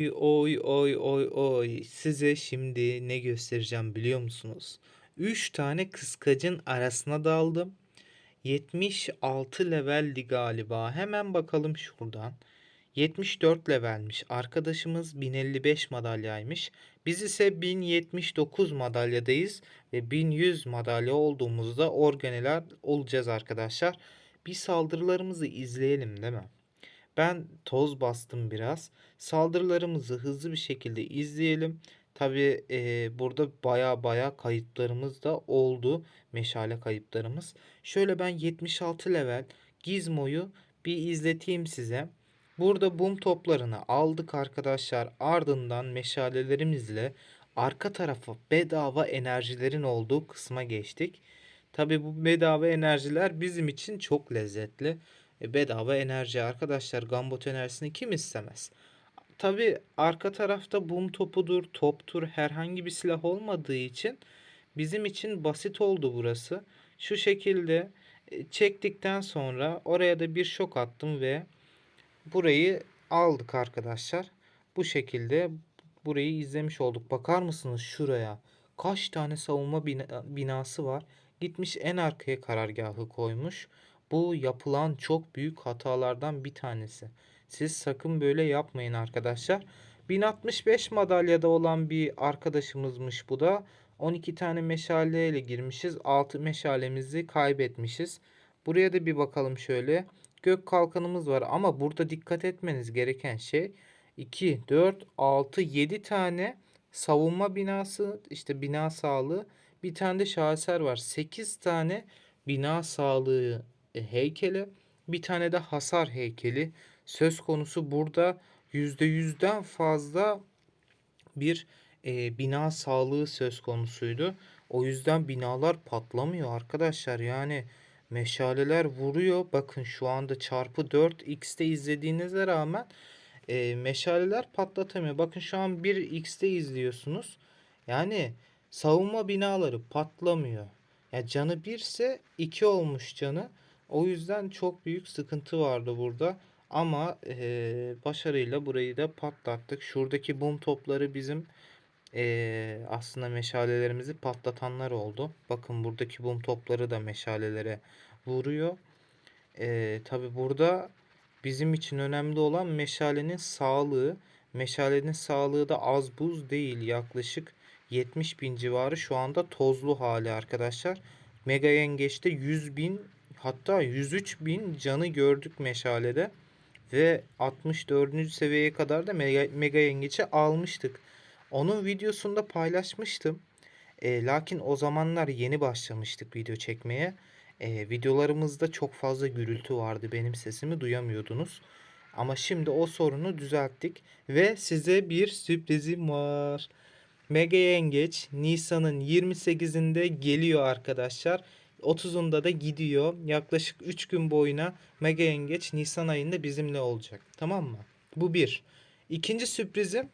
Oy oy oy oy. Size şimdi ne göstereceğim biliyor musunuz? 3 tane kıskacın arasına daldım. 76 leveldi galiba. Hemen bakalım şuradan. 74 levelmiş. Arkadaşımız 1055 madalyaymış. Biz ise 1079 madalyadayız ve 1100 madalya olduğumuzda organeler olacağız arkadaşlar. Bir saldırılarımızı izleyelim değil mi? Ben toz bastım biraz. Saldırılarımızı hızlı bir şekilde izleyelim. Tabi burada baya baya kayıplarımız da oldu. Meşale kayıplarımız. Şöyle ben 76 level Gizmo'yu bir izleteyim size. Burada bum toplarını aldık arkadaşlar. Ardından meşalelerimizle arka tarafa bedava enerjilerin olduğu kısma geçtik. Tabi bu bedava enerjiler bizim için çok lezzetli. E, bedava enerji arkadaşlar. Gambot enerjisini kim istemez? Tabi arka tarafta bum topudur, toptur herhangi bir silah olmadığı için bizim için basit oldu burası. Şu şekilde e, çektikten sonra oraya da bir şok attım ve burayı aldık arkadaşlar. Bu şekilde burayı izlemiş olduk. Bakar mısınız şuraya? Kaç tane savunma bina binası var? Gitmiş en arkaya karargahı koymuş. Bu yapılan çok büyük hatalardan bir tanesi. Siz sakın böyle yapmayın arkadaşlar. 1065 madalyada olan bir arkadaşımızmış bu da. 12 tane meşaleyle girmişiz. 6 meşalemizi kaybetmişiz. Buraya da bir bakalım şöyle. Gök kalkanımız var ama burada dikkat etmeniz gereken şey 2, 4, 6, 7 tane savunma binası işte bina sağlığı bir tane de şaheser var. 8 tane bina sağlığı heykeli bir tane de hasar heykeli söz konusu. Burada %100'den fazla bir e, bina sağlığı söz konusuydu. O yüzden binalar patlamıyor arkadaşlar. Yani meşaleler vuruyor. Bakın şu anda çarpı 4 x'te izlediğinize rağmen e, meşaleler patlatamıyor. Bakın şu an 1 x'te izliyorsunuz. Yani savunma binaları patlamıyor. Ya canı 1 ise 2 olmuş canı. O yüzden çok büyük sıkıntı vardı burada. Ama e, başarıyla burayı da patlattık. Şuradaki bum topları bizim e, aslında meşalelerimizi patlatanlar oldu. Bakın buradaki bum topları da meşalelere vuruyor. E, Tabi burada bizim için önemli olan meşalenin sağlığı. Meşalenin sağlığı da az buz değil. Yaklaşık 70 bin civarı şu anda tozlu hali arkadaşlar. Mega yengeçte 100 bin hatta 103 bin canı gördük meşalede. Ve 64. seviyeye kadar da mega, mega yengeçi almıştık. Onun videosunda paylaşmıştım. E, lakin o zamanlar yeni başlamıştık video çekmeye. E, videolarımızda çok fazla gürültü vardı. Benim sesimi duyamıyordunuz. Ama şimdi o sorunu düzelttik. Ve size bir sürprizim var. Mega Yengeç Nisan'ın 28'inde geliyor arkadaşlar. 30'unda da gidiyor. Yaklaşık 3 gün boyuna Mega Yengeç Nisan ayında bizimle olacak. Tamam mı? Bu bir. İkinci sürprizim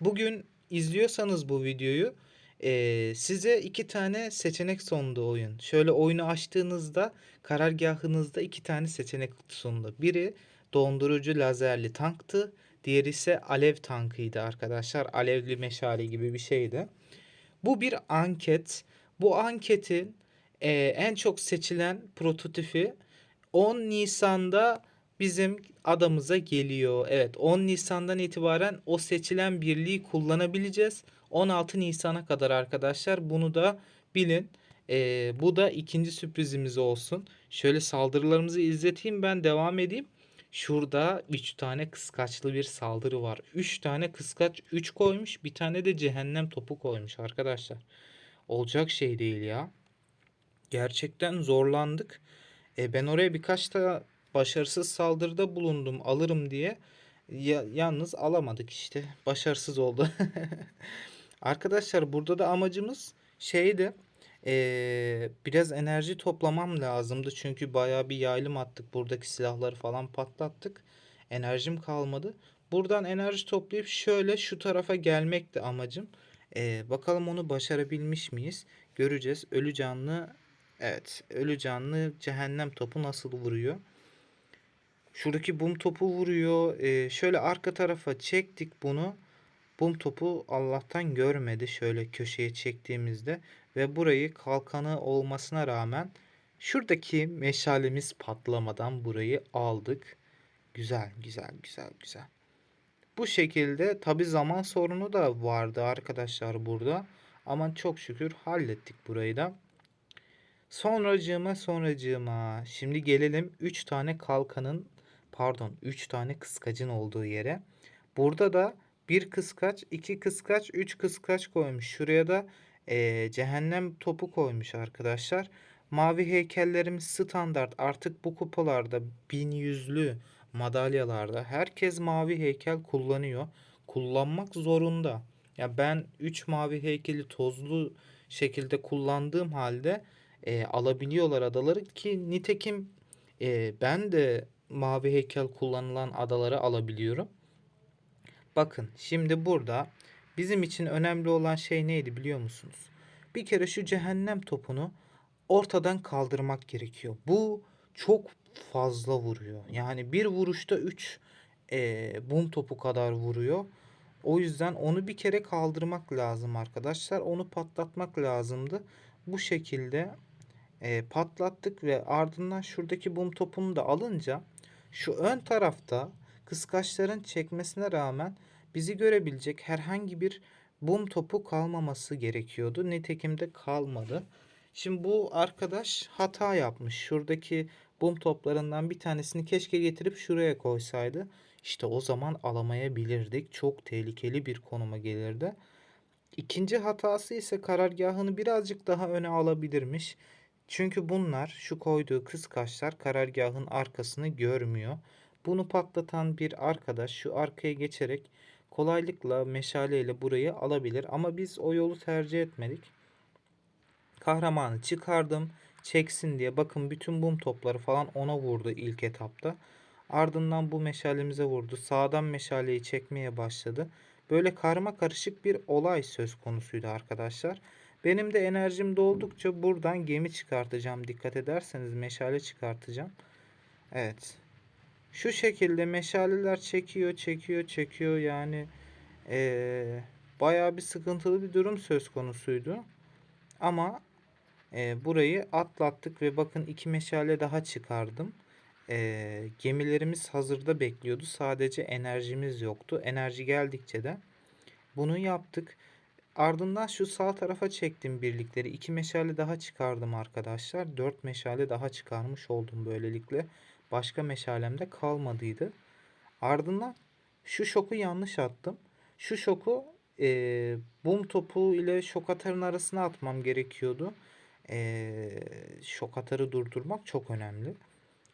bugün izliyorsanız bu videoyu e, size iki tane seçenek sundu oyun. Şöyle oyunu açtığınızda karargahınızda iki tane seçenek sundu. Biri dondurucu lazerli tanktı. Diğeri ise alev tankıydı arkadaşlar. Alevli meşale gibi bir şeydi. Bu bir anket. Bu anketin e, en çok seçilen prototipi 10 Nisan'da bizim adamıza geliyor. Evet 10 Nisan'dan itibaren o seçilen birliği kullanabileceğiz. 16 Nisan'a kadar arkadaşlar bunu da bilin. E, bu da ikinci sürprizimiz olsun. Şöyle saldırılarımızı izleteyim ben devam edeyim. Şurada 3 tane kıskaçlı bir saldırı var. 3 tane kıskaç 3 koymuş. Bir tane de cehennem topu koymuş arkadaşlar. Olacak şey değil ya. Gerçekten zorlandık. E, ben oraya birkaç da başarısız saldırıda bulundum alırım diye. Ya, yalnız alamadık işte. Başarısız oldu. Arkadaşlar burada da amacımız şeydi. Ee, biraz enerji toplamam lazımdı. Çünkü baya bir yaylım attık. Buradaki silahları falan patlattık. Enerjim kalmadı. Buradan enerji toplayıp şöyle şu tarafa gelmekti amacım. Ee, bakalım onu başarabilmiş miyiz? Göreceğiz. Ölü canlı Evet. Ölü canlı cehennem topu nasıl vuruyor? Şuradaki bum topu vuruyor. Ee, şöyle arka tarafa çektik bunu. Bum topu Allah'tan görmedi şöyle köşeye çektiğimizde ve burayı kalkanı olmasına rağmen şuradaki meşalemiz patlamadan burayı aldık. Güzel, güzel, güzel, güzel. Bu şekilde tabi zaman sorunu da vardı arkadaşlar burada. Ama çok şükür hallettik burayı da. Sonracığıma sonracığıma. Şimdi gelelim 3 tane kalkanın pardon 3 tane kıskacın olduğu yere. Burada da bir kıskaç, iki kıskaç, üç kıskaç koymuş. Şuraya da eee, cehennem topu koymuş arkadaşlar. Mavi heykellerimiz standart. Artık bu kupalarda bin yüzlü madalyalarda herkes mavi heykel kullanıyor. Kullanmak zorunda. Ya ben 3 mavi heykeli tozlu şekilde kullandığım halde e, alabiliyorlar adaları ki nitekim e, ben de mavi heykel kullanılan adaları alabiliyorum. Bakın şimdi burada bizim için önemli olan şey neydi biliyor musunuz? Bir kere şu cehennem topunu ortadan kaldırmak gerekiyor. Bu çok fazla vuruyor. Yani bir vuruşta 3 bum topu kadar vuruyor. O yüzden onu bir kere kaldırmak lazım arkadaşlar. Onu patlatmak lazımdı. Bu şekilde e, patlattık ve ardından şuradaki bum topunu da alınca şu ön tarafta kıskaçların çekmesine rağmen bizi görebilecek herhangi bir bum topu kalmaması gerekiyordu. Nitekim de kalmadı. Şimdi bu arkadaş hata yapmış. Şuradaki bum toplarından bir tanesini keşke getirip şuraya koysaydı. İşte o zaman alamayabilirdik. Çok tehlikeli bir konuma gelirdi. İkinci hatası ise karargahını birazcık daha öne alabilirmiş. Çünkü bunlar şu koyduğu kıskaçlar karargahın arkasını görmüyor. Bunu patlatan bir arkadaş şu arkaya geçerek kolaylıkla meşaleyle burayı alabilir. Ama biz o yolu tercih etmedik. Kahramanı çıkardım çeksin diye. Bakın bütün bum topları falan ona vurdu ilk etapta. Ardından bu meşalemize vurdu. Sağdan meşaleyi çekmeye başladı. Böyle karma karışık bir olay söz konusuydu arkadaşlar. Benim de enerjim doldukça buradan gemi çıkartacağım. Dikkat ederseniz meşale çıkartacağım. Evet. Şu şekilde meşaleler çekiyor, çekiyor, çekiyor. Yani ee, bayağı bir sıkıntılı bir durum söz konusuydu. Ama e, burayı atlattık ve bakın iki meşale daha çıkardım. E, gemilerimiz hazırda bekliyordu. Sadece enerjimiz yoktu. Enerji geldikçe de bunu yaptık. Ardından şu sağ tarafa çektim birlikleri. İki meşale daha çıkardım arkadaşlar. Dört meşale daha çıkarmış oldum böylelikle. Başka meşalem de kalmadıydı. Ardından şu şoku yanlış attım. Şu şoku e, bum topu ile şok atarın arasına atmam gerekiyordu. E, şok atarı durdurmak çok önemli.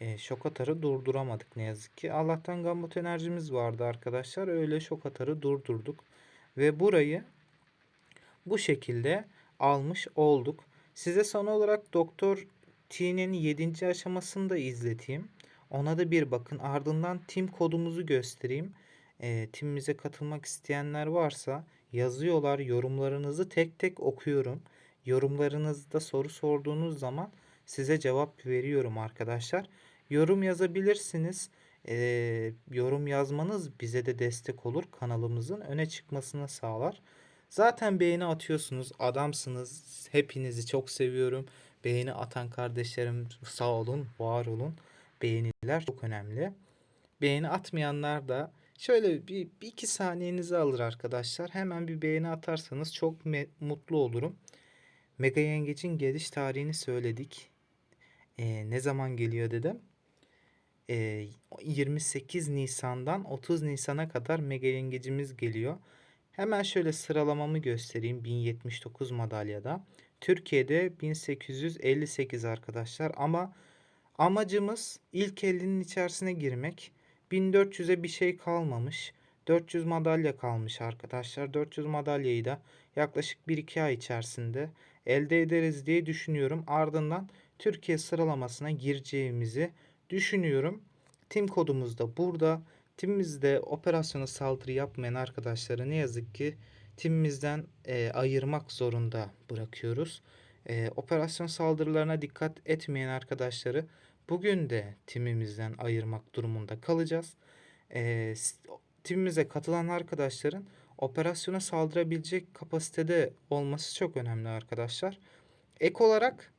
E, şok atarı durduramadık ne yazık ki. Allah'tan gambut enerjimiz vardı arkadaşlar. Öyle şok atarı durdurduk. Ve burayı bu şekilde almış olduk. Size son olarak Doktor T'nin 7. aşamasını da izleteyim. Ona da bir bakın. Ardından tim kodumuzu göstereyim. E, timimize katılmak isteyenler varsa yazıyorlar. Yorumlarınızı tek tek okuyorum. Yorumlarınızda soru sorduğunuz zaman size cevap veriyorum arkadaşlar. Yorum yazabilirsiniz. E, yorum yazmanız bize de destek olur. Kanalımızın öne çıkmasını sağlar. Zaten beğeni atıyorsunuz. Adamsınız. Hepinizi çok seviyorum. Beğeni atan kardeşlerim sağ olun, var olun. Beğeniler çok önemli. Beğeni atmayanlar da şöyle bir, bir iki saniyenizi alır arkadaşlar. Hemen bir beğeni atarsanız çok mutlu olurum. Mega Yengeç'in geliş tarihini söyledik. Ee, ne zaman geliyor dedim. Ee, 28 Nisan'dan 30 Nisan'a kadar Mega Yengecimiz geliyor. Hemen şöyle sıralamamı göstereyim 1079 madalyada. Türkiye'de 1858 arkadaşlar ama amacımız ilk 50'nin içerisine girmek. 1400'e bir şey kalmamış. 400 madalya kalmış arkadaşlar. 400 madalyayı da yaklaşık 1-2 ay içerisinde elde ederiz diye düşünüyorum. Ardından Türkiye sıralamasına gireceğimizi düşünüyorum. Tim kodumuz da burada. Timimizde operasyona saldırı yapmayan arkadaşları ne yazık ki timimizden e, ayırmak zorunda bırakıyoruz. E, operasyon saldırılarına dikkat etmeyen arkadaşları Bugün de timimizden ayırmak durumunda kalacağız. S- timimize katılan arkadaşların operasyona saldırabilecek kapasitede olması çok önemli arkadaşlar. Ek olarak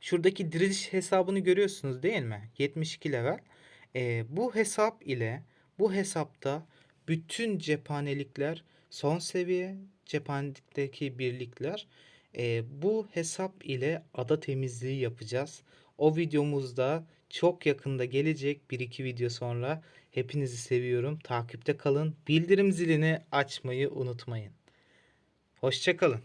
şuradaki diriliş hesabını görüyorsunuz değil mi? 72 level. Ee, bu hesap ile bu hesapta bütün cephanelikler son seviye cephanelikteki birlikler ee, bu hesap ile ada temizliği yapacağız. O videomuzda çok yakında gelecek. Bir iki video sonra. Hepinizi seviyorum. Takipte kalın. Bildirim zilini açmayı unutmayın. Hoşçakalın.